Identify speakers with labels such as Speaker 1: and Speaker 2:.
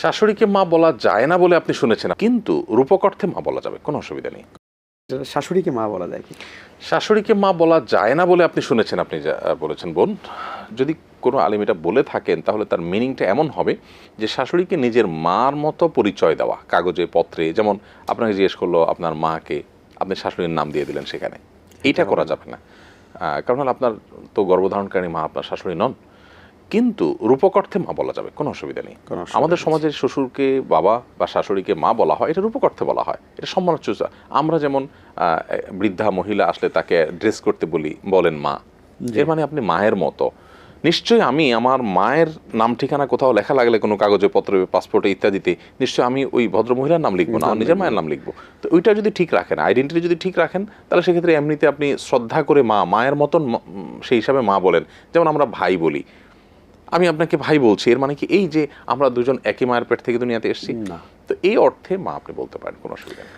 Speaker 1: শাশুড়িকে মা বলা যায় না বলে আপনি শুনেছেন কিন্তু রূপক অর্থে মা বলা যাবে কোনো অসুবিধা নেই।
Speaker 2: শাশুড়িকে মা বলা যায় কি?
Speaker 1: শাশুড়িকে মা বলা যায় না বলে আপনি শুনেছেন আপনি যা বলেছেন বোন। যদি কোনো আলিম এটা বলে থাকেন তাহলে তার মিনিংটা এমন হবে যে শাশুড়িকে নিজের মার মতো পরিচয় দেওয়া কাগজে পত্রে যেমন আপনাকে জিজ্ঞেস করল আপনার মাকে আপনি শাশুড়ির নাম দিয়ে দিলেন সেখানে। এইটা করা যাবে না। কারণ হলো আপনার তো গর্ভধারণকারী মা আপনার শাশুড়ি নন। কিন্তু রূপক অর্থে মা বলা যাবে কোনো অসুবিধা নেই। আমাদের। সমাজের শ্বশুরকে বাবা বা শাশুড়িকে মা বলা হয় এটা রূপক অর্থে বলা হয় এটা সম্মানোচ্চ আমরা যেমন বৃদ্ধা মহিলা আসলে তাকে ড্রেস করতে বলি বলেন মা। এর মানে আপনি মায়ের মতো। নিশ্চয়ই আমি আমার মায়ের নাম ঠিকানা কোথাও লেখা লাগলে কোনো কাগজে পত্রে পাসপোর্টে ইত্যাদিতে নিশ্চয়ই আমি ওই ভদ্র মহিলার নাম লিখব না নিজের মায়ের নাম লিখব। তো ওইটা যদি ঠিক রাখেন আইডেন্টিটি যদি ঠিক রাখেন তাহলে সেক্ষেত্রে এমনিতে আপনি শ্রদ্ধা করে মা মায়ের মতন সেই হিসাবে মা বলেন। যেমন আমরা ভাই বলি আমি আপনাকে ভাই বলছি এর মানে কি এই যে আমরা দুজন একই মায়ের পেট থেকে দুনিয়াতে এসেছি?
Speaker 2: না।
Speaker 1: তো এই অর্থে মা আপনি বলতে পারেন কোনো অসুবিধা নেই।